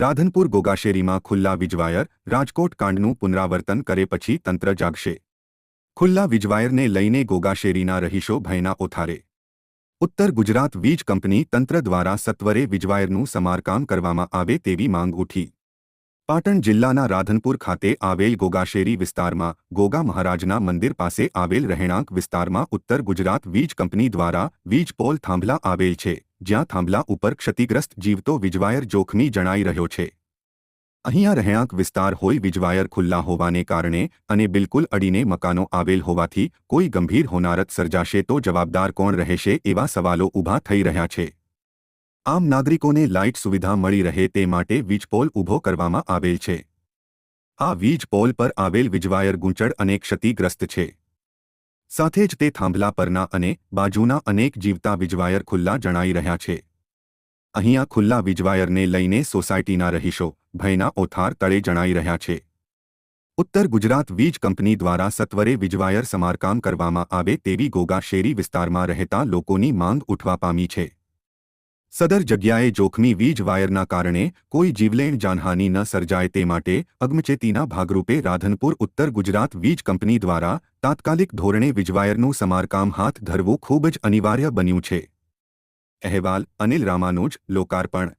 રાધનપુર ગોગાશેરીમાં ખુલ્લા વીજવાયર રાજકોટ કાંડનું પુનરાવર્તન કરે પછી તંત્ર જાગશે. ખુલ્લા વીજવાયરને લઈને ગોગાશેરીના રહીશો ભયના ઓથારે. ઉત્તર ગુજરાત વીજ કંપની તંત્ર દ્વારા સત્વરે વીજવાયરનું સમારકામ કરવામાં આવે તેવી માંગ ઉઠી. પાટણ જિલ્લાના રાધનપુર ખાતે આવેલ ગોગાશેરી વિસ્તારમાં ગોગા મહારાજના મંદિર પાસે આવેલ રહેણાંક વિસ્તારમાં ઉત્તર ગુજરાત વીજ કંપની દ્વારા વીજ પોલ થાંભલા આવેલ છે. જ્યાં થાંભલા ઉપર ક્ષતિગ્રસ્ત જીવતો વીજવાયર જોખમી જણાઈ રહ્યો છે. અહીંયા રહેણાંક વિસ્તાર હોય વીજવાયર ખુલ્લા હોવાને કારણે અને બિલકુલ અડીને મકાનો આવેલ હોવાથી કોઈ ગંભીર હોનારત સર્જાશે તો જવાબદાર કોણ રહેશે એવા સવાલો ઊભા થઈ રહ્યા છે. આમ નાગરિકોને લાઇટ સુવિધા મળી રહે તે માટે વીજપોલ ઊભો કરવામાં આવેલ છે. આ વીજ પોલ પર આવેલ વીજવાયર ગૂંચળ અને ક્ષતિગ્રસ્ત છે. સાથે જ તે થાંભલા પરના અને બાજુના અનેક જીવતા વીજવાયર ખુલ્લા જણાઈ રહ્યા છે. અહીંયા ખુલ્લા વીજવાયરને લઈને સોસાયટીના રહીશો ભયના ઓથાર તળે જણાઈ રહ્યા છે. ઉત્તર ગુજરાત વીજ કંપની દ્વારા સત્વરે વીજવાયર સમારકામ કરવામાં આવે તેવી ગોગા શેરી વિસ્તારમાં રહેતા લોકોની માંગ ઉઠવા પામી છે. સદર જગ્યાએ જોખમી વીજ વાયરના કારણે કોઈ જીવલેણ જાનહાનિ ન સર્જાય તે માટે અગમચેતીના ભાગરૂપે રાધનપુર, ઉત્તર ગુજરાત વીજ કંપની દ્વારા તાત્કાલિક ધોરણે વીજવાયરનું સમારકામ હાથ ધરવું ખૂબ જ અનિવાર્ય બન્યું છે. અહેવાલ, અનિલ રામાનુજ, લોકાર્પણ.